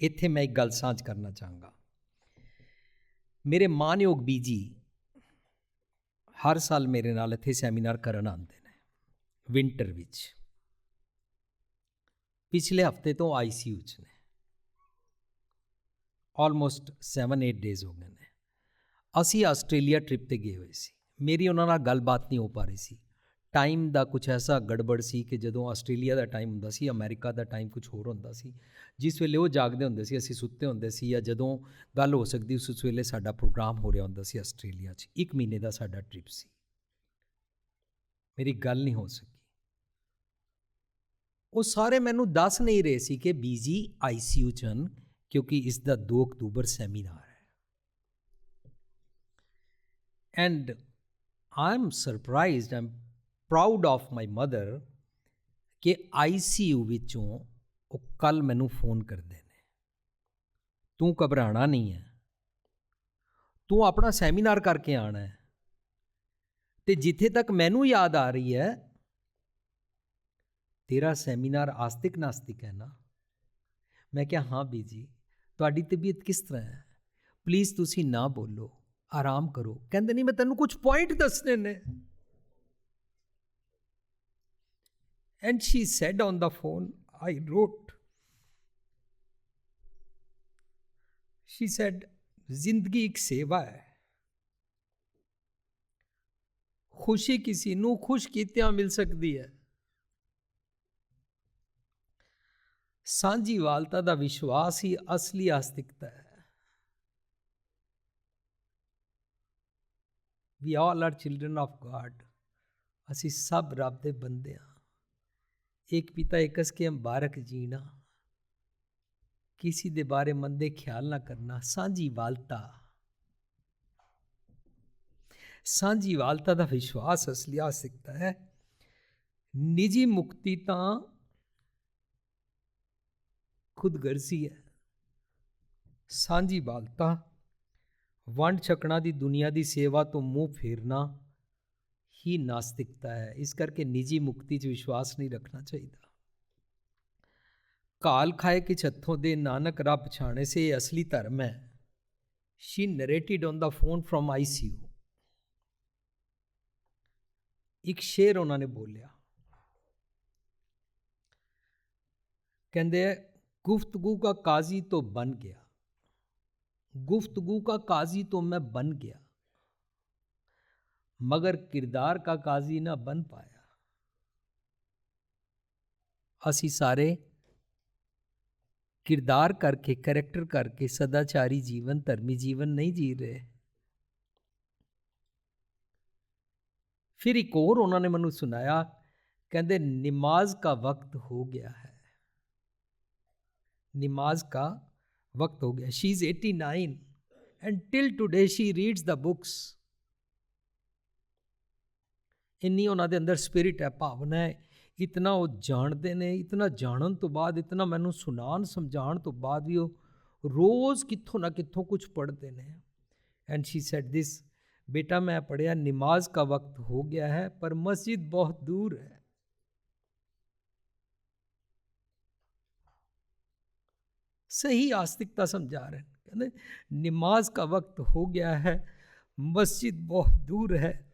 ਇੱਥੇ ਮੈਂ ਇੱਕ ਗੱਲ ਸਾਂਝ ਕਰਨਾ ਚਾਹਾਂਗਾ। ਮੇਰੇ ਮਾਨਯੋਗ ਬੀਜੀ ਹਰ ਸਾਲ ਮੇਰੇ ਨਾਲ ਇੱਥੇ ਸੈਮੀਨਾਰ ਕਰਨ ਆਉਂਦੇ ਨੇ, ਵਿੰਟਰ ਵਿੱਚ। ਪਿਛਲੇ ਹਫ਼ਤੇ ਤੋਂ ਆਈਸੀਯੂ 'ਚ ਨੇ। ਆਲਮੋਸਟ 7-8 ਡੇਜ਼ ਹੋ ਗਏ ਨੇ। ਅਸੀਂ ਆਸਟ੍ਰੇਲੀਆ ਟ੍ਰਿਪ ਤੇ ਗਏ ਹੋਏ ਸੀ। ਮੇਰੀ ਉਹਨਾਂ ਨਾਲ ਗੱਲਬਾਤ ਨਹੀਂ ਹੋ ਪਾ ਰਹੀ ਸੀ। ਟਾਈਮ ਦਾ ਕੁਝ ਐਸਾ ਗੜਬੜ ਸੀ ਕਿ ਜਦੋਂ ਆਸਟ੍ਰੇਲੀਆ ਦਾ ਟਾਈਮ ਹੁੰਦਾ ਸੀ, ਅਮਰੀਕਾ ਦਾ ਟਾਈਮ ਕੁਝ ਹੋਰ ਹੁੰਦਾ ਸੀ। ਜਿਸ ਵੇਲੇ ਉਹ ਜਾਗਦੇ ਹੁੰਦੇ ਸੀ, ਅਸੀਂ ਸੁੱਤੇ ਹੁੰਦੇ ਸੀ ਜਾਂ ਜਦੋਂ ਗੱਲ ਹੋ ਸਕਦੀ ਉਸ ਵੇਲੇ ਸਾਡਾ ਪ੍ਰੋਗਰਾਮ ਹੋ ਰਿਹਾ ਹੁੰਦਾ ਸੀ ਆਸਟ੍ਰੇਲੀਆ 'ਚ। ਇੱਕ ਮਹੀਨੇ ਦਾ ਸਾਡਾ ਟ੍ਰਿਪ ਸੀ। ਮੇਰੀ ਗੱਲ ਨਹੀਂ ਹੋ ਸਕੀ। ਉਹ ਸਾਰੇ ਮੈਨੂੰ ਦੱਸ ਨਹੀਂ ਰਹੇ ਸੀ ਕਿ ਬੀਜੀ ਆਈਸੀਯੂ ਚ ਹਨ, ਕਿਉਂਕਿ ਇਸ ਦਾ 2 ਅਕਤੂਬਰ ਸੈਮੀਨਾਰ ਹੈ। And I am surprised I am proud of my mother ਕਿ ਆਈਸੀਯੂ ਵਿੱਚੋਂ ਉਹ ਕੱਲ ਮੈਨੂੰ ਫੋਨ ਕਰਦੇ ਨੇ। ਤੂੰ ਘਬਰਾਣਾ ਨਹੀਂ ਹੈ। ਤੂੰ ਆਪਣਾ ਸੈਮੀਨਾਰ ਕਰਕੇ ਆਣਾ ਹੈ। ਤੇ ਜਿੱਥੇ ਤੱਕ ਮੈਨੂੰ ਯਾਦ ਆ ਰਹੀ ਹੈ, ਤੇਰਾ ਸੈਮੀਨਾਰ ਆਸਤਿਕ ਨਾਸਤਿਕ ਹੈ ਨਾ? ਮੈਂ ਕਿਹਾ, ਹਾਂ ਬੀਜੀ ਤੁਹਾਡੀ ਤਬੀਅਤ ਕਿਸ ਤਰ੍ਹਾਂ ਹੈ? ਪਲੀਜ਼ ਤੁਸੀਂ ਨਾ ਬੋਲੋ, ਆਰਾਮ ਕਰੋ। ਕਹਿੰਦੇ, ਨਹੀਂ, ਮੈਂ ਤੈਨੂੰ ਕੁਝ ਪੁਆਇੰਟ ਦੱਸਣੇ ਨੇ। And she said on the phone, I wrote. She said, ਜ਼ਿੰਦਗੀ ਇੱਕ ਸੇਵਾ ਹੈ ਖੁਸ਼ੀ ਕਿਸੇ ਨੂੰ ਖੁਸ਼ ਕੀਤਿਆਂ ਮਿਲ ਸਕਦੀ ਹੈ ਸਾਂਝੀ ਵਾਲਤਾ ਦਾ ਵਿਸ਼ਵਾਸ ਹੀ ਅਸਲੀ ਆਸਤਿਕਤਾ ਹੈ we all are children of God ਅਸੀਂ ਸਭ ਰੱਬ ਦੇ ਬੰਦੇ ਹਾਂ ਇੱਕ ਪਿਤਾ ਇਕਸ ਕੇ ਮੁਬਾਰਕ ਜੀਣਾ ਕਿਸੇ ਦੇ ਬਾਰੇ ਮੰਦੇ ਖਿਆਲ ਨਾ ਕਰਨਾ ਸਾਂਝੀ ਵਾਲਤਾ ਸਾਂਝੀ ਵਾਲਤਾ ਦਾ ਵਿਸ਼ਵਾਸ ਅਸਲੀ ਆਸਤਿਕਤਾ ਹੈ ਨਿੱਜੀ ਮੁਕਤੀ ਤਾਂ ਖੁਦਗਰਜ਼ੀ ਹੈ ਸਾਂਝੀ ਵਾਲਤਾ ਵੰਡ ਛਕਣਾ ਦੀ ਦੁਨੀਆ ਦੀ ਸੇਵਾ ਤੋਂ ਮੂੰਹ ਫੇਰਨਾ ਹੀ ਨਾਸਤਿਕਤਾ ਹੈ ਇਸ ਕਰਕੇ ਨਿੱਜੀ ਮੁਕਤੀ 'ਚ ਵਿਸ਼ਵਾਸ ਨਹੀਂ ਰੱਖਣਾ ਚਾਹੀਦਾ ਕਾਲ ਖਾਏ ਕਿ ਛੱਥੋਂ ਦੇ ਨਾਨਕ ਰੱਬ ਪਛਾਣੇ ਸੇ ਇਹ ਅਸਲੀ ਧਰਮ ਹੈ she narrated on the phone from ICU ਇੱਕ ਸ਼ੇਰ ਉਹਨਾਂ ਨੇ ਬੋਲਿਆ ਕਹਿੰਦੇ गुफ्तगु का काजी तो बन गया गुफ्तगु का काजी तो मैं बन गया मगर किरदार का काजी ना बन पाया ਅਸੀਂ ਸਾਰੇ ਕਿਰਦਾਰ ਕਰਕੇ ਕੈਰੈਕਟਰ ਕਰਕੇ ਸਦਾਚਾਰੀ ਜੀਵਨ ਧਰਮੀ ਜੀਵਨ ਨਹੀਂ ਜੀ ਰਹੇ ਫਿਰ ਇੱਕ ਹੋਰ ਉਹਨਾਂ ਨੇ ਮੈਨੂੰ ਸੁਣਾਇਆ ਕਹਿੰਦੇ ਨਮਾਜ਼ ਦਾ ਵਕਤ ਹੋ ਗਿਆ ਹੈ नमाज का वक्त हो गया she is 89 and till today she reads the books ਇੰਨੀ ਉਹਨਾਂ ਦੇ ਅੰਦਰ ਸਪਿਰਿਟ ਹੈ ਭਾਵਨਾ ਹੈ ਇਤਨਾ ਉਹ ਜਾਣਦੇ ਨੇ ਇਤਨਾ ਜਾਣਨ ਤੋਂ ਬਾਅਦ ਇਤਨਾ ਮੈਨੂੰ ਸੁਣਾਉਣ ਸਮਝਾਉਣ ਤੋਂ ਬਾਅਦ ਵੀ ਉਹ ਰੋਜ਼ ਕਿੱਥੋਂ ਨਾ ਕਿੱਥੋਂ ਕੁਝ ਪੜ੍ਹਦੇ ਨੇ ਐਂਡ ਸ਼ੀ ਸੈਡ ਦਿਸ ਬੇਟਾ ਮੈਂ ਪੜਿਆ ਨਮਾਜ਼ ਦਾ ਵਕਤ ਹੋ ਗਿਆ ਹੈ ਪਰ ਮਸਜਿਦ ਬਹੁਤ ਦੂਰ ਹੈ सही आस्तिकता समझा रहे हैं कहते नमाज का वक्त हो गया है मस्जिद बहुत दूर है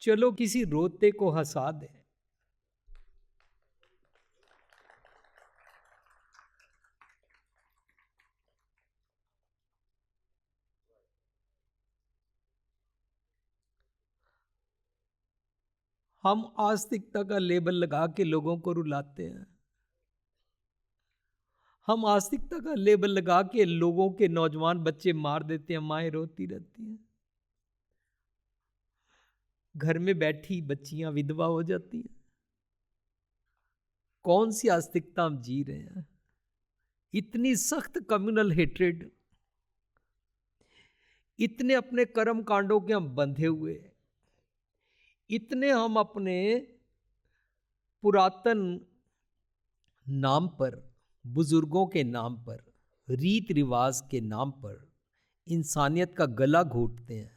चलो किसी रोते को हंसा दे। हम आस्तिकता का लेबल लगा के लोगों को रुलाते हैं। हम आस्तिकता का लेबल लगा के लोगों के नौजवान बच्चे मार देते हैं, माएँ रोती रहती हैं। घर में बैठी बच्चियाँ विधवा हो जाती हैं। कौन सी आस्तिकता हम जी रहे हैं? इतनी सख्त कम्युनल हेट्रेड इतने अपने कर्म कांडों के हम बंधे हुए इतने हम अपने पुरातन नाम पर, बुज़ुर्गों के नाम पर रीत रिवाज के नाम पर, इंसानियत का गला घोटते हैं।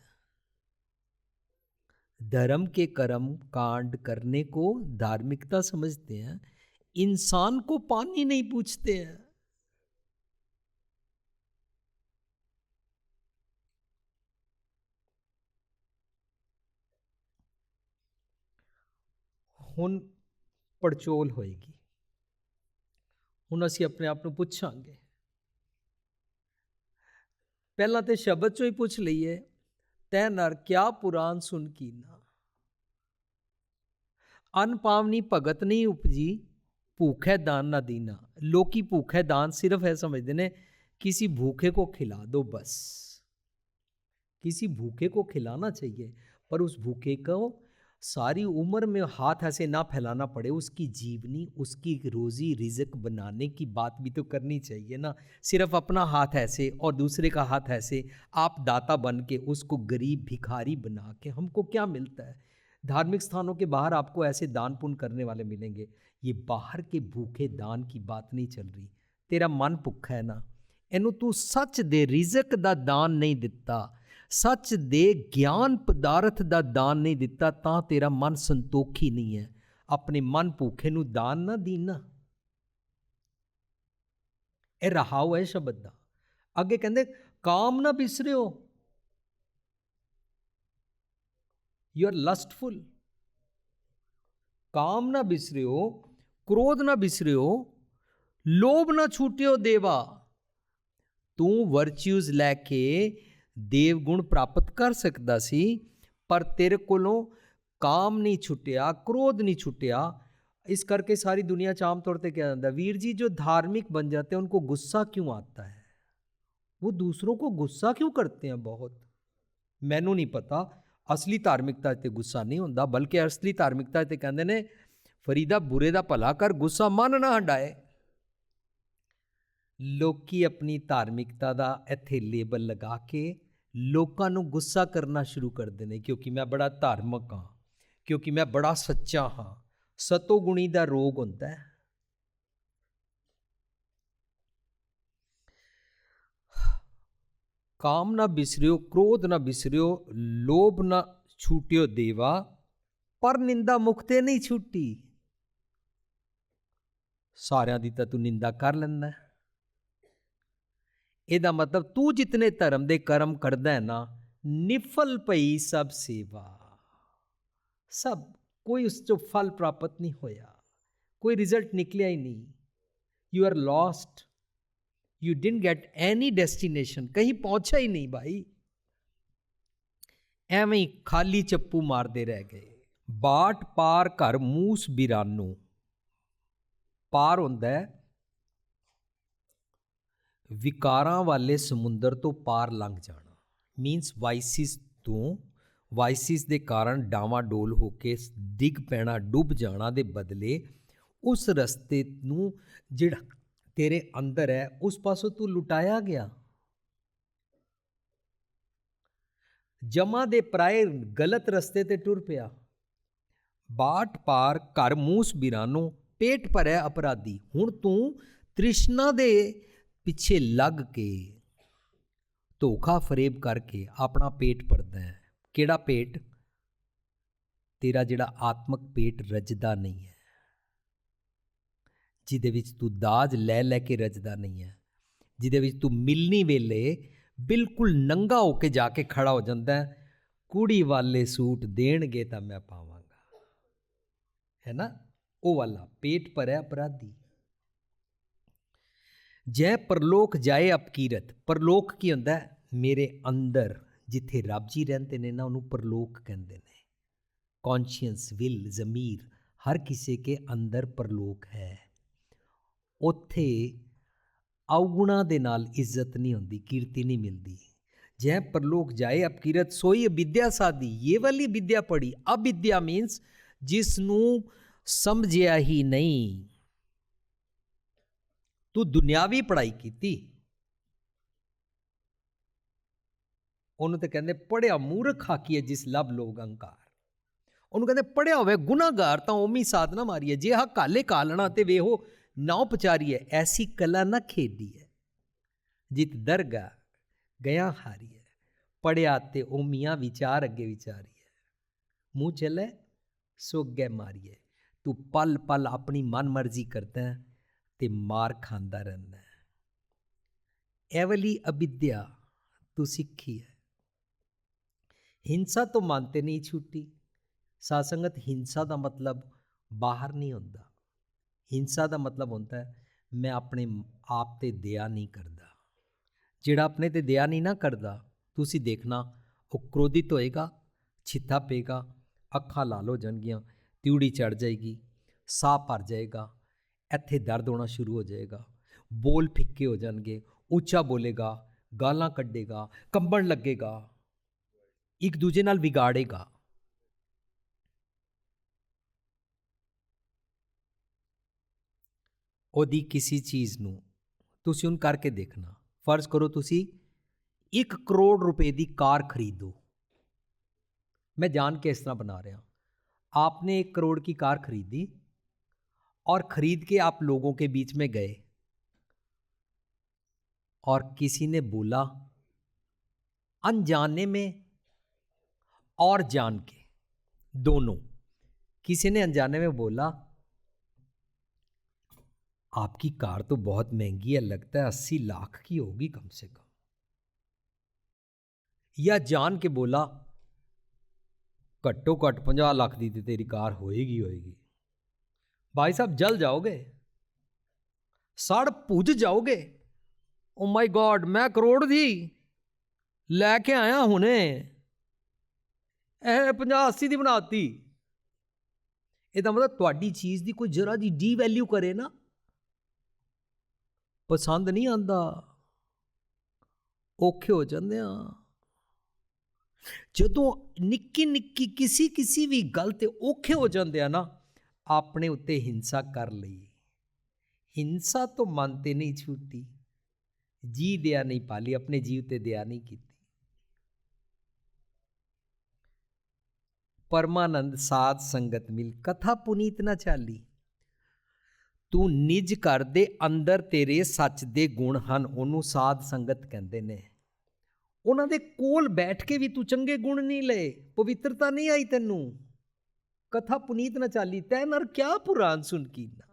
धर्म के कर्म कांड करने को धार्मिकता समझते हैं, इंसान को पानी नहीं पूछते हैं। हुन पड़चोल होएगी। हुन असी अपने आप को पूछांगे पहला तो शब्द चो ही पूछ लीए तै नर क्या पुराण सुन कीना अन पावनी भगत नहीं उपजी, भूख है दान ना दीना। लोग भूख है दान सिर्फ़ है समझते ने, किसी भूखे को खिला दो बस। किसी भूखे को खिलाना चाहिए, पर उस भूखे को सारी उम्र में हाथ ऐसे ना फैलाना पड़े उसकी जीवनी उसकी रोज़ी रिजक बनाने की बात भी तो करनी चाहिए ना सिर्फ अपना हाथ ऐसे और दूसरे का हाथ ऐसे आप दाता बन के उसको गरीब भिखारी बना के हमको क्या मिलता है धार्मिक स्थानों के बाहर आपको ऐसे दान पुण्य करने वाले मिलेंगे ये बाहर के भूखे दान की बात नहीं चल रही तेरा मन भुखा है ना ਇਹਨੂੰ ਤੂੰ ਸੱਚ ਦੇ ਰਿਜ਼ਕ ਦਾ ਦਾਨ ਨਹੀਂ ਦਿੱਤਾ ਸੱਚ ਦੇ ਗਿਆਨ ਪਦਾਰਥ ਦਾ ਦਾਨ ਨਹੀਂ ਦਿੱਤਾ, ਤਾਂ ਤੇਰਾ ਮਨ ਸੰਤੋਖੀ ਨਹੀਂ ਹੈ। ਆਪਣੇ ਮਨ ਭੁੱਖੇ ਨੂੰ ਦਾਨ ਨਾ ਦੀਨਾ ਇਹ ਰਹਾਉ ਹੈ ਸ਼ਬਦ ਦਾ। ਅੱਗੇ ਕਹਿੰਦੇ, ਕਾਮ ਨਾ ਬਿਸਰਿਓ। ਯੂ ਆਰ ਲਸਟਫੁਲ ਕਾਮ ਨਾ ਬਿਸਰਿਓ, ਕ੍ਰੋਧ ਨਾ ਬਿਸਰਿਓ, ਲੋਭ ਨਾ ਛੂਟਿਓ ਦੇਵਾ। ਤੂੰ ਵਰਚੂਜ਼ ਲੈ ਕੇ ਦੇਵ ਗੁਣ ਪ੍ਰਾਪਤ ਕਰ ਸਕਦਾ ਸੀ ਪਰ ਤੇਰੇ ਕੋਲੋਂ ਕਾਮ ਨਹੀਂ ਛੁੱਟਿਆ ਕ੍ਰੋਧ ਨਹੀਂ ਛੁੱਟਿਆ इस करके सारी दुनिया च आमतौर पर क्या जाता है वीर जी जो धार्मिक बन जाते हैं उनको गुस्सा क्यों आता है वो दूसरों को गुस्सा क्यों करते हैं बहुत ਮੈਨੂੰ ਨਹੀਂ ਪਤਾ ਅਸਲੀ ਧਾਰਮਿਕਤਾ ਤੇ ਗੁੱਸਾ ਨਹੀਂ ਹੁੰਦਾ ਬਲਕਿ ਅਸਲੀ ਧਾਰਮਿਕਤਾ ਤੇ ਕਹਿੰਦੇ ਨੇ ਫਰੀਦਾ ਬੁਰੇ ਦਾ ਭਲਾ ਕਰ ਗੁੱਸਾ ਮਨ ਨਾ ਹੰਡਾਏ ਲੋਕੀ ਆਪਣੀ ਧਾਰਮਿਕਤਾ ਦਾ ਇੱਥੇ ਲੇਬਲ ਲਗਾ ਕੇ ਲੋਕਾਂ ਨੂੰ ਗੁੱਸਾ ਕਰਨਾ ਸ਼ੁਰੂ ਕਰਦੇ ਨੇ, ਕਿਉਂਕਿ ਮੈਂ ਬੜਾ ਧਾਰਮਿਕ ਹਾਂ, ਕਿਉਂਕਿ ਮੈਂ ਬੜਾ ਸੱਚਾ ਹਾਂ, ਸਤੋਗੁਣੀ ਦਾ ਰੋਗ ਹੁੰਦਾ ਹੈ। ਕਾਮ ਨਾ ਬਿਸਰਿਓ, ਕ੍ਰੋਧ ਨਾ ਬਿਸਰਿਓ, ਲੋਭ ਨਾ ਛੂਟਿਓ ਦੇਵਾ, ਪਰ ਨਿੰਦਾ ਮੁਖਤੇ ਨਹੀਂ ਛੁੱਟੀ। ਸਾਰਿਆਂ ਦੀ ਤਾਂ ਤੂੰ ਨਿੰਦਾ ਕਰ ਲੈਂਦਾ ਇਹਦਾ ਮਤਲਬ ਤੂੰ ਜਿਤਨੇ ਧਰਮ ਦੇ ਕਰਮ ਕਰਦਾ ਹੈ ਨਾ, ਨਿਫਲ ਪਈ ਸਭ ਸੇਵਾ। ਸਭ, ਕੋਈ ਉਸ ਤੋਂ ਫਲ ਪ੍ਰਾਪਤ ਨਹੀਂ ਹੋਇਆ। ਕੋਈ ਰਿਜ਼ਲਟ ਨਿਕਲਿਆ ਹੀ ਨਹੀਂ। You are lost you didn't get any destination ਕਹੀਂ ਪਹੁੰਚਿਆ ਹੀ ਨਹੀਂ ਭਾਈ ਐਵੇਂ ਹੀ ਖਾਲੀ ਚੱਪੂ ਮਾਰਦੇ ਰਹਿ ਗਏ। ਬਾਟ ਪਾਰ ਘਰ ਮੂਸ ਬਿਰਾਨੂ। ਪਾਰ ਹੁੰਦਾ ਹੈ। ਵਿਕਾਰਾਂ ਵਾਲੇ ਸਮੁੰਦਰ ਤੋਂ ਪਾਰ ਲੰਘ ਜਾਣਾ। ਮੀਨਸ ਵਾਈਸਿਸ ਤੋਂ ਵਾਈਸਿਸ ਦੇ ਕਾਰਨ ਡਾਵਾ ਡੋਲ ਹੋ ਕੇ ਡਿੱਗ ਪੈਣਾ, ਡੁੱਬ ਜਾਣਾ ਦੇ ਬਦਲੇ ਉਸ ਰਸਤੇ ਨੂੰ ਜਿਹੜਾ ਤੇਰੇ ਅੰਦਰ ਹੈ, ਉਸ ਪਾਸੋਂ ਤੂੰ ਲੁਟਾਇਆ ਗਿਆ। ਜਮਾ ਦੇ ਪ੍ਰਾਏ ਗਲਤ ਰਸਤੇ ਤੇ ਟੁਰ ਪਿਆ। ਬਾਟ ਪਾਰ ਘਰ ਮੂਸ ਬਿਰਾਨੋ, ਪੇਟ ਭਰਿਆ ਅਪਰਾਧੀ। ਹੁਣ ਤੂੰ ਤ੍ਰਿਸ਼ਨਾ ਦੇ ਪਿੱਛੇ ਲੱਗ ਕੇ ਧੋਖਾ ਫਰੇਬ ਕਰਕੇ ਆਪਣਾ ਪੇਟ ਭਰਦਾ ਹੈ। ਕਿਹੜਾ ਪੇਟ? ਤੇਰਾ ਜਿਹੜਾ ਆਤਮਿਕ ਪੇਟ ਰਜਦਾ ਨਹੀਂ ਹੈ। ਜਿਹਦੇ ਵਿੱਚ ਤੂੰ ਦਾਜ ਲੈ ਲੈ ਕੇ ਰਜਦਾ ਨਹੀਂ ਹੈ। ਜਿਹਦੇ ਵਿੱਚ ਤੂੰ ਮਿਲਣੀ ਵੇਲੇ ਬਿਲਕੁਲ ਨੰਗਾ ਹੋ ਕੇ ਜਾ ਕੇ ਖੜਾ ਹੋ ਜਾਂਦਾ ਹੈ। ਕੁੜੀ ਵਾਲੇ ਸੂਟ ਦੇਣਗੇ ਤਾਂ ਮੈਂ ਪਾਵਾਂਗਾ। ਹੈ ਨਾ? ਉਹ ਵਾਲਾ ਪੇਟ ਭਰਿਆ ਅਪਰਾਧੀ। ਜੈ ਪਰਲੋਕ ਜਾਏ ਅਪਕੀਰਤ ਪਰਲੋਕ ਕੀ ਹੁੰਦਾ? ਮੇਰੇ ਅੰਦਰ ਜਿੱਥੇ ਰੱਬ ਜੀ ਰਹਿੰਦੇ ਨੇ ਨਾ, ਉਹਨੂੰ ਪਰਲੋਕ ਕਹਿੰਦੇ ਨੇ। ਕੌਨਸ਼ੀਅੰਸ ਵਿਲ ਜ਼ਮੀਰ, ਹਰ ਕਿਸੇ ਕੇ ਅੰਦਰ ਪਰਲੋਕ ਹੈ। ਉੱਥੇ ਔਗੁਣਾ ਦੇ ਨਾਲ ਇੱਜ਼ਤ ਨਹੀਂ ਹੁੰਦੀ, ਕੀਰਤੀ ਨਹੀਂ ਮਿਲਦੀ। ਜੈ ਪਰਲੋਕ ਜਾਏ ਅਪਕੀਰਤ ਸੋਈ ਵਿਦਿਆ ਸਾਦੀ ਇਹ ਵਾਲੀ ਵਿਦਿਆ ਪੜੀ ਅਵਿਦਿਆ ਮੀਨਸ ਜਿਸ ਨੂੰ ਸਮਝਿਆ ਹੀ ਨਹੀਂ। ਤੂੰ ਦੁਨਿਆਵੀ ਪੜ੍ਹਾਈ ਕੀਤੀ। ਉਹਨੂੰ ਤੇ ਕਹਿੰਦੇ ਪੜਿਆ ਮੂਰਖ ਹਾਕੀਏ ਜਿਸ ਲਬ ਲੋਗ ਅੰਕਾਰ ਉਹਨੂੰ ਕਹਿੰਦੇ ਪੜਿਆ ਹੋਵੇ ਗੁਨਾਹਗਾਰ ਤਾਂ ਓਮੀ ਸਾਧਨਾ ਮਾਰੀਏ ਜੇ ਹਾ ਕਾਲੇ ਕਾਲਣਾ ਤੇ ਵੇਹੋ ਨਾਉ ਪਚਾਰੀਏ ਐਸੀ ਕਲਾ ਨਾ ਖੇਡੀਏ ਜਿਤ ਦਰਗਾ, ਗਿਆ ਹਾਰੀਏ ਪੜਿਆ ਤੇ ਓਮੀਆਂ ਵਿਚਾਰ ਅੱਗੇ ਵਿਚਾਰੀਏ ਮੂੰਹ ਚੱਲੇ ਸੋ ਅੱਗੇ ਮਾਰੀਏ। ਤੂੰ ਪਲ ਪਲ ਆਪਣੀ ਮਨਮਰਜ਼ੀ ਕਰਦਾ ਹੈ। ਤੇ ਮਾਰ ਖਾਂਦਾ ਰਹਿੰਦਾ ਹੈ। ਇਹ ਵਾਲੀ ਅਵਿਦਿਆ ਤੂੰ ਸਿੱਖੀ ਹੈ। ਹਿੰਸਾ ਤੋਂ ਮੰਨਤੇ ਨਹੀਂ ਛੁੱਟੀ। ਸਾਸੰਗਤ ਹਿੰਸਾ ਦਾ ਮਤਲਬ ਬਾਹਰ ਨਹੀਂ ਹੁੰਦਾ ਹਿੰਸਾ ਦਾ ਮਤਲਬ ਹੁੰਦਾ ਹੈ, ਮੈਂ ਆਪਣੇ ਆਪ ਤੇ ਦਇਆ ਨਹੀਂ ਕਰਦਾ। ਜਿਹੜਾ ਆਪਣੇ ਤੇ ਦਇਆ ਨਹੀਂ ਨਾ ਕਰਦਾ, ਤੁਸੀਂ ਦੇਖਣਾ, ਉਹ ਕ੍ਰੋਧਿਤ ਹੋਏਗਾ, ਛਿੱਥਾ ਪਏਗਾ, ਅੱਖਾਂ ਲਾਲ ਹੋ ਜਾਣਗੀਆਂ, ਤਿਉੜੀ ਚੜ ਜਾਏਗੀ, ਸਾਹ ਭਰ ਜਾਏਗਾ। ਇੱਥੇ ਦਰਦ ਹੋਣਾ ਸ਼ੁਰੂ ਹੋ ਜਾਏਗਾ ਬੋਲ ਫਿੱਕੇ ਹੋ ਜਾਣਗੇ ਉੱਚਾ ਬੋਲੇਗਾ ਗਾਲਾਂ ਕੱਢੇਗਾ ਕੰਬਣ ਲੱਗੇਗਾ ਇੱਕ ਦੂਜੇ ਨਾਲ ਵਿਗਾੜੇਗਾ ਉਹਦੀ ਕਿਸੇ ਚੀਜ਼ ਨੂੰ ਤੁਸੀਂ ਉਹਨ ਕਰਕੇ ਦੇਖਣਾ ਫਰਜ਼ ਕਰੋ ਤੁਸੀਂ 1 ਕਰੋੜ ਰੁਪਏ ਦੀ ਕਾਰ ਖਰੀਦੋ मैं जान के इस तरह बना रहा हूं आपने एक करोड़ की कार खरीदी और ख़रीद के आप लोगों के बीच में गए। और किसी ने बोला, अनजाने में और जान के। दोनों। किसी ने अनजाने में बोला, आपकी कार तो बहुत महँगी है, लगता है अस्सी लाख की होगी कम से कम। या जान के बोला घट्टो घट पंजा लाख दी तो तेरी कार, होएगी होएगी। ਭਾਈ ਸਾਹਿਬ ਜਲ ਜਾਓਗੇ ਸੜ ਭੁੱਜ ਜਾਓਗੇ ਓ ਮਾਈ ਗॉड ਮੈਂ ਕਰੋੜ ਦੀ ਲੈ ਕੇ ਆਇਆ ਹੁਣੇ ਇਹ 50 80 ਦੀ ਬਣਾਤੀ ਇਹਦਾ ਮਤਲਬ ਤੁਹਾਡੀ ਚੀਜ਼ ਦੀ ਕੋਈ ਜਰਾ ਦੀ ਡੀ ਵੈਲਿਊ ਕਰੇ ਨਾ ਪਸੰਦ ਨਹੀਂ ਆਂਦਾ ਔਖੇ ਹੋ ਜਾਂਦੇ ਆ ਜਦੋਂ ਨਿੱਕੀ ਨਿੱਕੀ ਕਿਸੇ ਕਿਸੇ ਵੀ ਗੱਲ ਤੇ ਔਖੇ ਹੋ ਜਾਂਦੇ ਆ ਨਾ ਆਪਣੇ ਉੱਤੇ ਹਿੰਸਾ ਕਰ ਲਈ। ਹਿੰਸਾ ਤੋਂ ਮਨ ਤੇ ਨਹੀਂ ਛੁੱਟੀ ਜੀ ਦਿਆ ਨਹੀਂ ਪਾਲੀ ਆਪਣੇ ਜੀਵ ਤੇ ਦਿਆ ਨਹੀਂ ਕੀਤੀ। ਪਰਮਾਨੰਦ ਸਾਧ ਸੰਗਤ ਮਿਲ ਕਥਾ ਪੁਨੀਤ ਨਾ ਚਾਲੀ। ਤੂੰ ਨਿਜ ਘਰ ਦੇ ਅੰਦਰ ਤੇਰੇ ਸੱਚ ਦੇ ਗੁਣ ਹਨ, ਉਹਨੂੰ ਸਾਧ ਸੰਗਤ ਕਹਿੰਦੇ ਨੇ। ਉਹਨਾਂ ਦੇ ਕੋਲ ਬੈਠ ਕੇ ਵੀ ਤੂੰ ਚੰਗੇ ਗੁਣ ਨਹੀਂ ਲਏ, ਪਵਿੱਤਰਤਾ ਨਹੀਂ ਆਈ ਤੈਨੂੰ। ਕਥਾ ਪੁਨੀਤ ਨਾ ਚਾਲੀ ਤੈ ਨਰ ਕਿਆ ਪੁਰਾਨ ਸੁਣ ਕੀਨਾ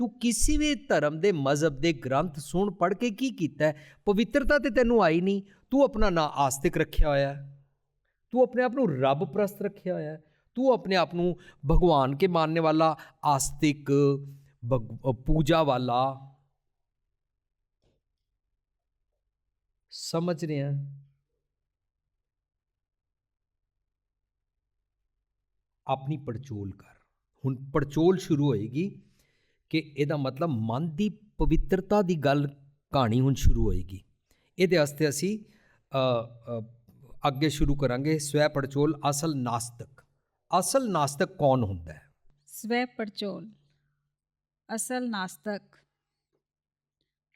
ਤੂੰ ਕਿਸੇ ਵੀ ਧਰਮ ਦੇ ਮਜ਼ਹਬ ਦੇ ਗ੍ਰੰਥ ਸੁਣ ਪੜ ਕੇ ਕੀ ਕੀਤਾ ਪਵਿੱਤਰਤਾ ਤੇ ਤੈਨੂੰ ਆਈ ਨਹੀਂ ਤੂੰ ਆਪਣਾ ਨਾਂ ਆਸਤਿਕ ਰੱਖਿਆ ਹੋਇਆ ਤੂੰ ਆਪਣੇ ਆਪ ਨੂੰ ਰੱਬ ਪ੍ਰਸਤ ਰੱਖਿਆ ਹੋਇਆ ਤੂੰ ਆਪਣੇ ਆਪ ਨੂੰ ਭਗਵਾਨ ਕੇ ਮਾਨਨੇ ਵਾਲਾ ਆਸਤਿਕ ਪੂਜਾ ਵਾਲਾ ਸਮਝ ਰਿਹਾ ਆਪਣੀ ਪੜਚੋਲ ਕਰ। ਹੁਣ ਪੜਚੋਲ ਸ਼ੁਰੂ ਹੋਏਗੀ ਕਿ ਇਹਦਾ ਮਤਲਬ ਮਨ ਦੀ ਪਵਿੱਤਰਤਾ ਦੀ ਗੱਲ ਕਹਾਣੀ ਹੁਣ ਸ਼ੁਰੂ ਹੋਏਗੀ। ਇਹਦੇ ਵਾਸਤੇ ਅਸੀਂ ਅੱਗੇ ਸ਼ੁਰੂ ਕਰਾਂਗੇ ਸਵੈ ਪੜਚੋਲ ਅਸਲ ਨਾਸਤਕ। ਅਸਲ ਨਾਸਤਕ ਕੌਣ ਹੁੰਦਾ ਹੈ? ਸਵੈ ਪੜਚੋਲ। ਅਸਲ ਨਾਸਤਕ।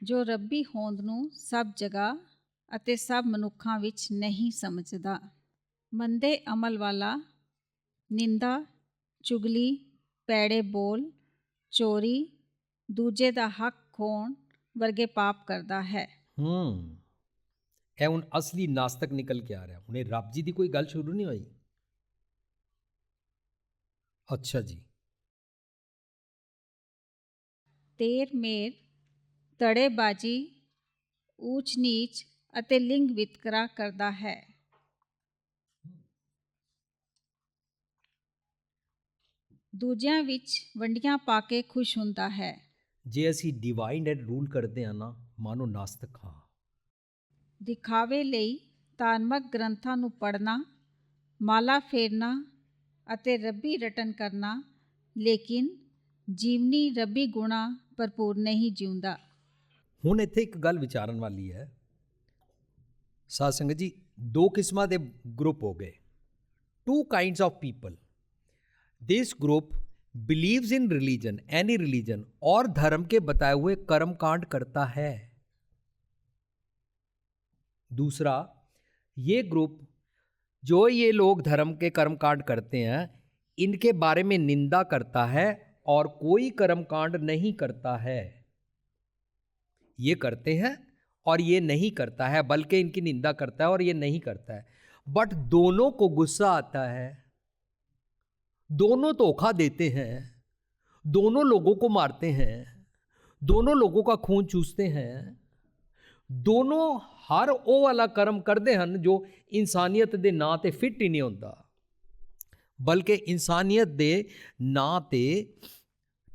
ਜੋ ਰੱਬੀ ਹੋਂਦ ਨੂੰ ਸਭ ਜਗ੍ਹਾ ਅਤੇ ਸਭ ਮਨੁੱਖਾਂ ਵਿੱਚ ਨਹੀਂ ਸਮਝਦਾ। ਮੰਦੇ ਅਮਲ ਵਾਲਾ ਨਿੰਦਾ ਚੁਗਲੀ ਪੈੜੇ ਬੋਲ ਚੋਰੀ ਦੂਜੇ ਦਾ ਹੱਕ ਖੋਣ ਵਰਗੇ ਪਾਪ ਕਰਦਾ ਹੈ। ਹੂੰ। ਇਹ ਹੁਣ ਅਸਲੀ ਨਾਸਤਕ ਨਿਕਲ ਕੇ ਆ ਰਿਹਾ। ਹੁਣੇ ਰੱਬ ਜੀ ਦੀ ਕੋਈ ਗੱਲ ਸ਼ੁਰੂ ਨਹੀਂ ਹੋਈ? ਅੱਛਾ ਜੀ। ਤੇਰ ਮੇਰ ਤੜੇਬਾਜੀ ਊਚ ਨੀਚ ਅਤੇ ਲਿੰਗ ਵਿਤਕਰਾ ਕਰਦਾ ਹੈ। ਦੂਜਿਆਂ ਵਿੱਚ ਵੰਡੀਆਂ ਪਾ ਕੇ ਖੁਸ਼ ਹੁੰਦਾ ਹੈ। ਜੇ ਅਸੀਂ ਡਿਵਾਈਨ ਐਂਡ ਰੂਲ ਕਰਦੇ ਆ ਨਾ ਮਾਨੋ ਨਾਸਤਕ ਹਾਂ। ਦਿਖਾਵੇ ਲਈ ਧਾਰਮਿਕ ਗ੍ਰੰਥਾਂ ਨੂੰ ਪੜ੍ਹਨਾ ਮਾਲਾ ਫੇਰਨਾ ਅਤੇ ਰੱਬੀ ਰਟਨ ਕਰਨਾ ਲੇਕਿਨ ਜੀਵਨੀ ਰੱਬੀ ਗੁਣਾ ਭਰਪੂਰ ਨਹੀਂ ਜਿਉਂਦਾ। ਹੁਣ ਇੱਥੇ ਇੱਕ ਗੱਲ ਵਿਚਾਰਨ ਵਾਲੀ ਹੈ। ਸਾਧ ਸੰਗਤ ਜੀ ਦੋ ਕਿਸਮਾਂ ਦੇ ਗਰੁੱਪ ਹੋ ਗਏ। Two kinds of people this group believes in religion any religion और धर्म के बताए हुए कर्म कांड करता है। दूसरा, ये ग्रुप जो ये लोग धर्म के कर्म कांड करते हैं, इनके बारे में निंदा करता है और कोई कर्म कांड नहीं करता है। ये करते हैं और ये नहीं करता है, बल्कि इनकी निंदा करता है और ये नहीं करता है। बट दोनों को गुस्सा आता है। दोनों धोखा देते हैं दोनों लोगों को मारते हैं दोनों लोगों का खून चूसते हैं ਦੋਨੋਂ ਹਰ ਉਹ ਵਾਲਾ ਕਰਮ ਕਰਦੇ ਹਨ ਜੋ ਇਨਸਾਨੀਅਤ ਦੇ ਨਾਂ ਤੇ ਫਿੱਟ ਹੀ ਨਹੀਂ ਹੁੰਦਾ ਬਲਕਿ ਇਨਸਾਨੀਅਤ ਦੇ ਨਾਂ ਤੇ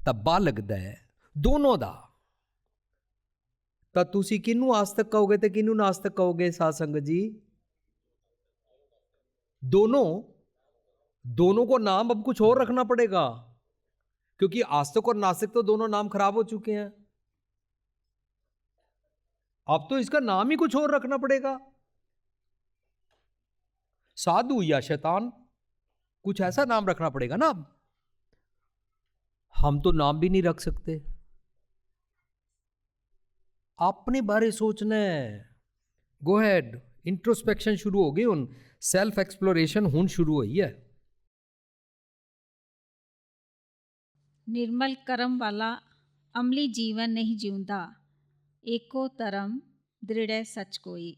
ਤੱਬਾ ਲੱਗਦਾ ਹੈ ਦੋਨੋਂ ਦਾ ਤਾਂ ਤੁਸੀਂ ਕਿਹਨੂੰ ਆਸਤਕ ਕਹੋਗੇ ਤੇ ਕਿਹਨੂੰ ਨਾਸਤਕ ਕਹੋਗੇ ਸਾਧ ਸੰਗਤ ਜੀ दोनों दोनों को नाम अब कुछ और रखना पड़ेगा। क्योंकि आस्तक और नासिक तो दोनों नाम खराब हो चुके हैं। अब तो इसका नाम ही कुछ और रखना पड़ेगा। साधु या शैतान, कुछ ऐसा नाम रखना पड़ेगा ना अब। हम तो नाम भी नहीं रख सकते। अपने बारे सोचना है। गो हैड इंट्रोस्पेक्शन शुरू हो गई उन। सेल्फ एक्सप्लोरेशन हूँ शुरू हुई है। ਨਿਰਮਲ ਕਰਮ ਵਾਲਾ ਅਮਲੀ ਜੀਵਨ ਨਹੀਂ ਜਿਉਂਦਾ। ਏਕੋ ਧਰਮ ਦ੍ਰਿੜੈ ਸਚ ਕੋਈ।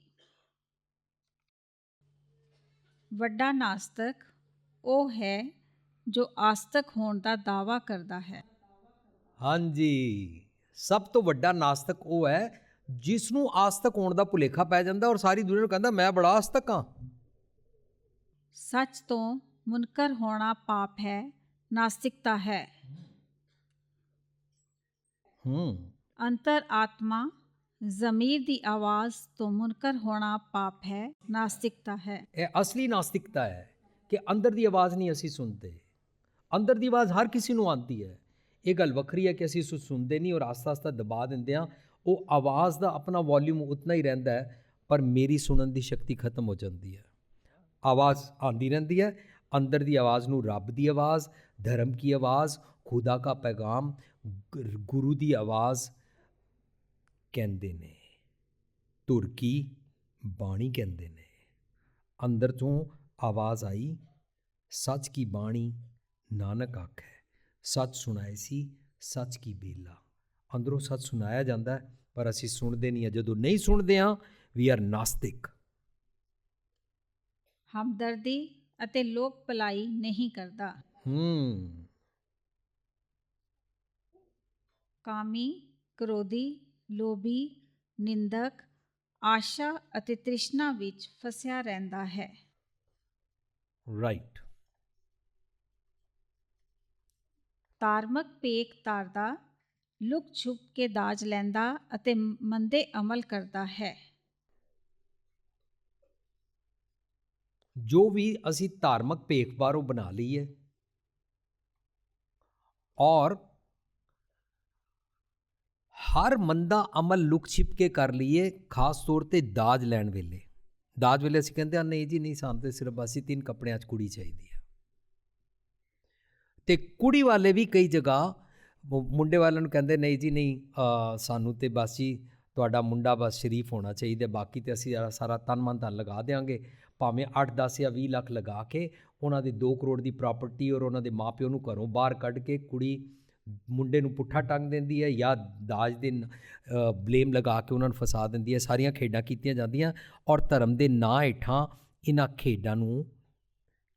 ਵੱਡਾ ਨਾਸਤਕ ਉਹ ਹੈ ਜੋ ਆਸਤਕ ਹੋਣ ਦਾ ਦਾਵਾ ਕਰਦਾ ਹੈ। ਹਾਂਜੀ ਸਭ ਤੋਂ ਵੱਡਾ ਨਾਸਤਕ ਉਹ ਹੈ ਜਿਸ ਨੂੰ ਆਸਤਕ ਹੋਣ ਦਾ ਭੁਲੇਖਾ ਪੈ ਜਾਂਦਾ ਔਰ ਸਾਰੀ ਦੁਨੀਆ ਨੂੰ ਕਹਿੰਦਾ ਮੈਂ ਬੜਾ ਆਸਤਕ ਹਾਂ। ਸੱਚ ਤੋਂ ਮੁਨਕਰ ਹੋਣਾ ਪਾਪ ਹੈ ਨਾਸਤਿਕਤਾ ਹੈ। ਹੂੰ। ਅੰਤਰ ਆਤਮਾ ਜ਼ਮੀਰ ਦੀ ਆਵਾਜ਼ ਤੋਂ ਮੁਨਕਰ ਹੋਣਾ ਪਾਪ ਹੈ ਨਾਸਤਿਕਤਾ ਹੈ। ਇਹ ਅਸਲੀ ਨਾਸਤਿਕਤਾ ਹੈ ਕਿ ਅੰਦਰ ਦੀ ਆਵਾਜ਼ ਨਹੀਂ ਅਸੀਂ ਸੁਣਦੇ। ਅੰਦਰ ਦੀ ਆਵਾਜ਼ ਹਰ ਕਿਸੇ ਨੂੰ ਆਉਂਦੀ ਹੈ। ਇਹ ਗੱਲ ਵੱਖਰੀ ਹੈ ਕਿ ਅਸੀਂ ਉਸ ਸੁਣਦੇ ਨਹੀਂ ਔਰ ਆਸਤਾ ਆਸਤਾ ਦਬਾ ਦਿੰਦੇ ਹਾਂ। ਉਹ ਆਵਾਜ਼ ਦਾ ਆਪਣਾ ਵੋਲਿਊਮ ਉਤਨਾ ਹੀ ਰਹਿੰਦਾ ਹੈ ਪਰ ਮੇਰੀ ਸੁਣਨ ਦੀ ਸ਼ਕਤੀ ਖਤਮ ਹੋ ਜਾਂਦੀ ਹੈ। ਆਵਾਜ਼ ਆਂਦੀ ਰਹਿੰਦੀ ਹੈ। ਅੰਦਰ ਦੀ ਆਵਾਜ਼ ਨੂੰ ਰੱਬ ਦੀ ਆਵਾਜ਼ ਧਰਮ ਕੀ ਆਵਾਜ਼ ਖੁਦਾ ਕਾ ਪੈਗਾਮ ਗੁਰ- ਦੀ ਆਵਾਜ਼ ਕਹਿੰਦੇ ਨੇ। ਤੁਰਕੀ ਬਾਣੀ ਕਹਿੰਦੇ ਨੇ। ਅੰਦਰ ਤੋਂ ਆਵਾਜ਼ ਆਈ ਸੱਚ ਕੀ ਬਾਣੀ ਨਾਨਕ ਆਖੈ। ਸੱਚ ਸੁਣਾਏ ਸੀ ਸੱਚ ਕੀ ਬੇਲਾ। ਅੰਦਰੋਂ ਸੱਚ ਸੁਣਾਇਆ ਜਾਂਦਾ ਹੈ, ਪਰ ਅਸੀਂ ਸੁਣਦੇ ਨਹੀਂ ਜਦੋਂ ਨਹੀਂ ਸੁਣਦੇ ਹਾਂ ਵੀ ਆਰ ਨਾਸਤਿਕ। ਹਮਦਰਦੀ ਅਤੇ ਲੋਕ ਭਲਾਈ ਨਹੀਂ ਕਰਦਾ। ਹੂੰ। ਕਾਮੀ ਕ੍ਰੋਧੀ ਲੋਭੀ ਨਿੰਦਕ ਆਸ਼ਾ ਅਤੇ ਤ੍ਰਿਸ਼ਨਾ ਵਿੱਚ ਫਸਿਆ ਰਹਿੰਦਾ ਹੈ। ਰਾਈਟ ਧਾਰਮਿਕ ਪੇਕ ਤਾਰਦਾ ਲੁਕ ਛੁਪ ਕੇ ਦਾਜ ਲੈਂਦਾ ਅਤੇ ਮੰਦੇ ਅਮਲ ਕਰਦਾ ਹੈ। ਜੋ ਵੀ ਅਸੀਂ ਧਾਰਮਿਕ ਭੇਖ ਬਾਹਰੋਂ ਬਣਾ ਲਈਏ ਔਰ ਹਰ ਮੰਦਾ ਅਮਲ ਲੁਕ ਛਿਪ ਕੇ ਕਰ ਲਈਏ, ਖਾਸ ਤੌਰ ਤੇ ਦਾਜ ਲੈਣ ਵੇਲੇ। ਦਾਜ ਵੇਲੇ ਅਸੀਂ ਕਹਿੰਦੇ ਆ ਨਹੀਂ ਜੀ, ਨਹੀਂ ਸਾਨੂੰ ਤੇ ਸਿਰਫ ਅਸੀਂ ਤਿੰਨ ਕੱਪੜਿਆਂ 'ਚ ਕੁੜੀ ਚਾਹੀਦੀ ਹੈ ਤੇ ਕੁੜੀ ਵਾਲੇ ਵੀ ਕਈ ਜਗ੍ਹਾ ਮੁੰਡੇ ਵਾਲਿਆਂ ਨੂੰ ਕਹਿੰਦੇ, ਨਹੀਂ ਜੀ, ਨਹੀਂ ਸਾਨੂੰ ਤੇ ਬਸ ਜੀ, ਤੁਹਾਡਾ ਮੁੰਡਾ ਬਸ ਸ਼ਰੀਫ ਹੋਣਾ ਚਾਹੀਦਾ, ਬਾਕੀ ਤੇ ਅਸੀਂ ਸਾਰਾ- ਸਾਰਾ ਤਨ ਮਨ ਧਨ ਲਗਾ ਦੇਾਂਗੇ ਭਾਵੇਂ 8 10 ਜਾਂ 20 ਲੱਖ ਲਗਾ ਕੇ ਉਹਨਾਂ ਦੇ 2 ਕਰੋੜ ਦੀ ਪ੍ਰਾਪਰਟੀ ਔਰ ਉਹਨਾਂ ਦੇ ਮਾਪਿਓ ਨੂੰ ਘਰੋਂ ਬਾਹਰ ਕੱਢ ਕੇ ਕੁੜੀ ਮੁੰਡੇ ਨੂੰ ਪੁੱਠਾ ਟੰਗ ਦਿੰਦੀ ਹੈ ਜਾਂ ਦਾਜ ਦੇ ਬਲੇਮ ਲਗਾ ਕੇ ਉਹਨਾਂ ਨੂੰ ਫਸਾ ਦਿੰਦੀ ਹੈ ਸਾਰੀਆਂ ਖੇਡਾਂ ਕੀਤੀਆਂ ਜਾਂਦੀਆਂ ਔਰ ਧਰਮ ਦੇ ਨਾਂ ਹੇਠਾਂ ਇਹਨਾਂ ਖੇਡਾਂ ਨੂੰ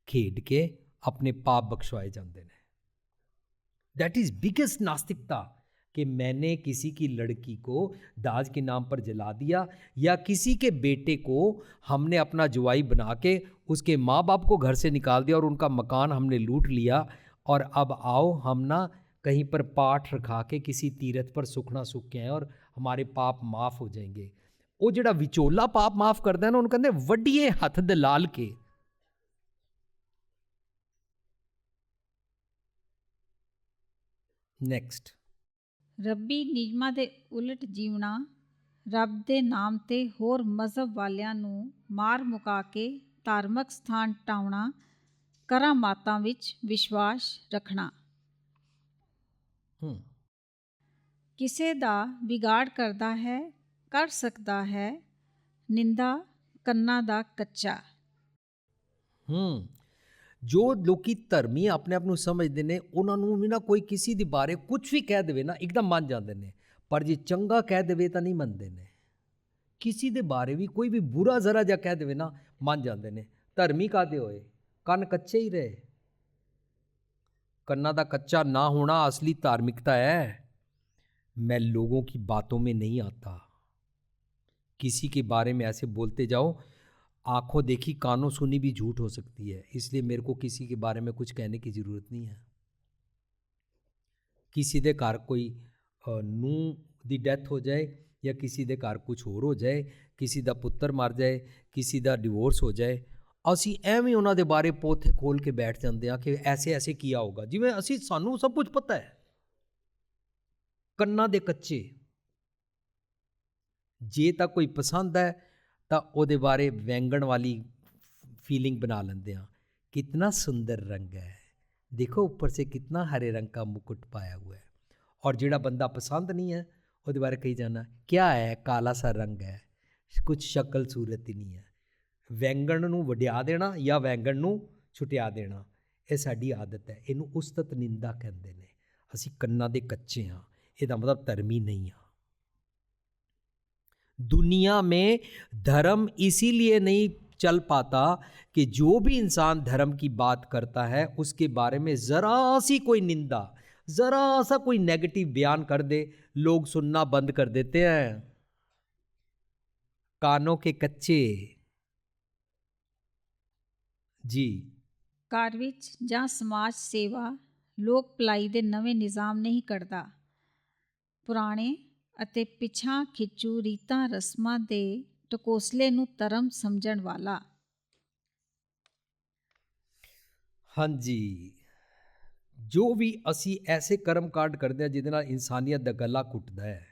ਖੇਡ ਕੇ ਆਪਣੇ ਪਾਪ ਬਖਸ਼ਵਾਏ ਜਾਂਦੇ ਨੇ दैट इज बिगेस्ट नास्तिकता कि मैंने किसी की लड़की को दाज के नाम पर जला दिया या किसी के बेटे को हमने अपना जुआई बना के उसके माँ बाप को घर से निकाल दिया और उनका मकान हमने लूट लिया और अब आओ हम ना कहीं पर पाठ रखा के किसी तीरथ पर सुखना सुख के आए और हमारे पाप माफ़ हो जाएंगे ਉਹ ਜਿਹੜਾ ਵਿਚੋਲਾ ਪਾਪ ਮਾਫ ਕਰਦਾ ਨਾ ਉਹਨੂੰ ਕਹਿੰਦੇ ਵੱਡੀਏ ਹੱਥ ਦਲਾਲ ਕੇ ਨੈਕਸਟ ਰੱਬੀ ਨਿਯਮਾਂ ਦੇ ਉਲਟ ਜੀਵਣਾ ਰੱਬ ਦੇ ਨਾਮ ਤੇ ਹੋਰ ਮਜ਼ਹਬ ਵਾਲਿਆਂ ਨੂੰ ਮਾਰ ਮੁਕਾ ਕੇ ਧਾਰਮਿਕ ਸਥਾਨ ਟਾਉਣਾ ਕਰਾਮਾਤਾਂ ਵਿੱਚ ਵਿਸ਼ਵਾਸ ਰੱਖਣਾ ਹੂੰ ਕਿਸੇ ਦਾ ਵਿਗਾੜ ਕਰਦਾ ਹੈ ਕਰ ਸਕਦਾ ਹੈ ਨਿੰਦਾ ਕੰਨਾਂ ਦਾ ਕੱਚਾ। ਹੂੰ। ਜੋ ਲੋਕੀ ਧਰਮੀ ਆਪਣੇ ਆਪ ਨੂੰ ਸਮਝਦੇ ਨੇ ਉਹਨਾਂ ਨੂੰ ਵੀ ਨਾ ਕੋਈ ਕਿਸੇ ਦੇ ਬਾਰੇ ਕੁਝ ਵੀ ਕਹਿ ਦੇਵੇ ਨਾ ਇੱਕਦਮ ਮੰਨ ਜਾਂਦੇ ਨੇ। ਪਰ ਜੇ ਚੰਗਾ ਕਹਿ ਦੇਵੇ ਤਾਂ ਨਹੀਂ ਮੰਨਦੇ ਨੇ। ਕਿਸੇ ਦੇ ਬਾਰੇ ਵੀ ਕੋਈ ਵੀ ਬੁਰਾ ਜ਼ਰਾ ਜਿਹਾ ਕਹਿ ਦੇਵੇ ਨਾ ਮੰਨ ਜਾਂਦੇ ਨੇ। ਧਰਮੀ ਕਾਦੇ ਹੋਏ? ਕੰਨ ਕੱਚੇ ਹੀ ਰਹੇ। ਕੰਨਾਂ ਦਾ ਕੱਚਾ ਨਾ ਹੋਣਾ ਅਸਲੀ धार्मिकता है मैं लोगों की बातों में नहीं आता किसी के बारे में ऐसे बोलते जाओ आंखों देखी कानों सुनी भी झूठ हो सकती है इसलिए मेरे को किसी के बारे में कुछ कहने की ज़रूरत नहीं है ਕਿਸੇ ਦੇ ਘਰ ਕੋਈ ਨੂੰ ਦੀ ਡੈਥ ਹੋ ਜਾਏ ਜਾਂ ਕਿਸੇ ਦੇ ਘਰ ਕੁਝ ਹੋਰ ਹੋ ਜਾਏ ਕਿਸੇ ਦਾ ਪੁੱਤਰ ਮਰ ਜਾਏ ਕਿਸੇ ਦਾ ਡਿਵੋਰਸ ਹੋ ਜਾਏ ਅਸੀਂ ਐਵੇਂ ਉਹਨਾਂ ਦੇ ਬਾਰੇ ਪੋਥੇ ਖੋਲ ਕੇ ਬੈਠ ਜਾਂਦੇ ਆ ਕਿ ਐਸੇ ਐਸੇ ਕੀਆ ਹੋਗਾ ਜਿਵੇਂ ਅਸੀਂ ਸਾਨੂੰ ਸਭ ਕੁਝ ਪਤਾ ਹੈ ਕੰਨਾਂ ਦੇ ਕੱਚੇ ਜੇ ਤਾਂ ਕੋਈ ਪਸੰਦ ਹੈ ਤਾਂ ਉਹਦੇ ਬਾਰੇ ਵੈਂਗਣ ਵਾਲੀ फीलिंग बना लेते हैं कितना सुंदर रंग है देखो ऊपर से कितना हरे रंग का मुकुट पाया हुआ है और ਜਿਹੜਾ ਬੰਦਾ ਪਸੰਦ ਨਹੀਂ ਹੈ ਉਹਦੇ ਬਾਰੇ ਕਹੀ ਜਾਣਾ ਕਿਆ ਹੈ ਕਾਲਾ ਸਾ ਰੰਗ ਹੈ ਕੁਝ ਸ਼ਕਲ ਸੂਰਤ ਹੀ ਨਹੀਂ ਹੈ ਵੈਂਗਣ ਨੂੰ ਵਡਿਆ ਦੇਣਾ ਜਾਂ ਵੈਂਗਣ ਨੂੰ ਛੁਟਿਆ ਦੇਣਾ ਇਹ ਸਾਡੀ ਆਦਤ ਹੈ ਇਹਨੂੰ ਉਸਤਤ ਨਿੰਦਾ ਕਹਿੰਦੇ ਨੇ ਅਸੀਂ ਕੰਨਾਂ ਦੇ ਕੱਚੇ ਹਾਂ ਇਹਦਾ ਮਤਲਬ ਧਰਮੀ ਨਹੀਂ ਹਾਂ दुनिया में धर्म इसीलिए नहीं चल पाता कि जो भी इंसान धर्म की बात करता है उसके बारे में ज़रा सी कोई निंदा ज़रा सा कोई नेगेटिव बयान कर दे लोग सुनना बंद कर देते हैं कानों के कच्चे जी ਘਰ ਵਿੱਚ ਜਾਂ ਸਮਾਜ ਸੇਵਾ ਲੋਕ ਭਲਾਈ ਦੇ ਨਵੇਂ ਨਿਜ਼ਾਮ ਨਹੀਂ ਕੱਢਦਾ। ਪੁਰਾਣੇ ਅਤੇ ਪਿਛਾਂ ਖਿੱਚੂ ਰੀਤਾਂ ਰਸਮਾਂ ਦੇ ਟਕੋਸਲੇ ਨੂੰ ਧਰਮ ਸਮਝਣ ਵਾਲਾ। ਹਾਂਜੀ। ਜੋ ਵੀ ਅਸੀਂ ਐਸੇ ਕਰਮ ਕਾਂਡ ਕਰਦੇ ਹਾਂ ਜਿਹਦੇ ਨਾਲ ਇਨਸਾਨੀਅਤ ਦਾ ਗਲਾ ਘੁੱਟਦਾ ਹੈ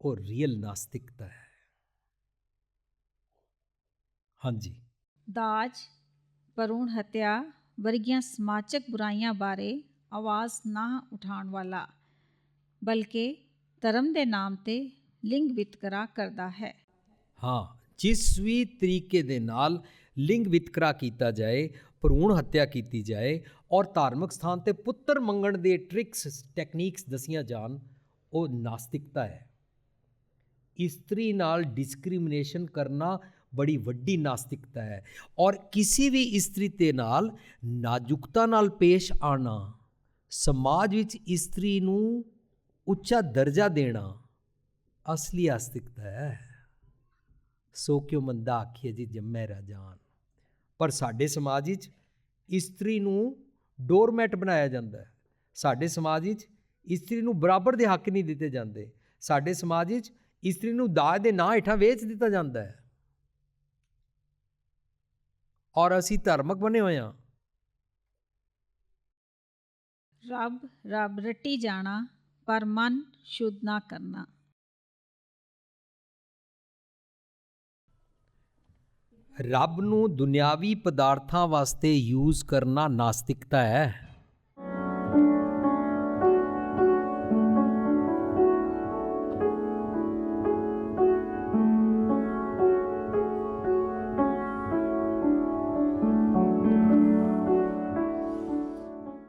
ਉਹ ਰੀਅਲ ਨਾਸਤਿਕਤਾ ਹੈ। ਹਾਂਜੀ। ਦਾਜ ਭਰੂਣ ਹੱਤਿਆ ਵਰਗੀਆਂ ਸਮਾਜਿਕ ਬੁਰਾਈਆਂ ਬਾਰੇ ਆਵਾਜ਼ ਨਾ ਉਠਾਉਣ ਵਾਲਾ ਬਲਕਿ ਧਰਮ ਦੇ ਨਾਮ ਤੇ ਲਿੰਗ ਵਿਤਕਰਾ ਕਰਦਾ ਹੈ। ਹਾਂ ਜਿਸ ਵੀ ਤਰੀਕੇ ਦੇ ਨਾਲ ਲਿੰਗ ਵਿਤਕਰਾ ਕੀਤਾ ਜਾਏ ਭਰੂਣ ਹੱਤਿਆ ਕੀਤੀ ਜਾਏ ਔਰ ਧਾਰਮਿਕ ਸਥਾਨ ਤੇ ਪੁੱਤਰ ਮੰਗਣ ਦੇ ਟ੍ਰਿਕਸ ਟੈਕਨੀਕਸ ਦਸੀਆਂ ਜਾਣ ਉਹ ਨਾਸਤਿਕਤਾ ਹੈ। ਇਸਤਰੀ ਨਾਲ ਡਿਸਕ੍ਰਿਮੀਨੇਸ਼ਨ ਕਰਨਾ ਬੜੀ ਵੱਡੀ ਨਾਸਤਿਕਤਾ ਹੈ। ਔਰ ਕਿਸੇ ਵੀ ਇਸਤਰੀ ਤੇ ਨਾਲ ਨਾਜ਼ੁਕਤਾ ਨਾਲ ਪੇਸ਼ ਆਣਾ, ਸਮਾਜ ਵਿੱਚ ਇਸਤਰੀ ਨੂੰ ਉੱਚਾ ਦਰਜਾ ਦੇਣਾ ਅਸਲੀ ਆਸਤਿਕਤਾ ਹੈ। ਸੋ ਕਿਉ ਮੰਦਾ ਆਖੀਏ ਜੀ ਜੰਮੈ ਰਾਜਾਨ ਪਰ ਸਾਡੇ ਸਮਾਜ ਵਿੱਚ ਇਸਤਰੀ ਨੂੰ ਡੋਰਮੈਟ ਬਣਾਇਆ ਜਾਂਦਾ ਹੈ। ਸਾਡੇ ਸਮਾਜ ਵਿੱਚ ਇਸਤਰੀ ਨੂੰ ਬਰਾਬਰ ਦੇ ਹੱਕ ਨਹੀਂ ਦਿੱਤੇ ਜਾਂਦੇ। ਸਾਡੇ ਸਮਾਜ ਵਿੱਚ ਇਸਤਰੀ ਨੂੰ ਦਾਜ ਦੇ ਨਾਂ ਹੇਠਾਂ ਵੇਚ ਦਿੱਤਾ ਜਾਂਦਾ ਹੈ। ਔਰ ਅਸੀਂ ਧਾਰਮਿਕ ਬਣੇ ਹੋਏ ਹਾਂ। ਰੱਬ ਰੱਬ ਰੱਟੀ ਜਾਣਾ ਪਰ ਮਨ ਸ਼ੁੱਧ ਨਾ ਕਰਨਾ। ਰੱਬ ਨੂੰ ਦੁਨਿਆਵੀ ਪਦਾਰਥਾਂ ਵਾਸਤੇ ਯੂਜ਼ ਕਰਨਾ ਨਾਸਤਿਕਤਾ ਹੈ।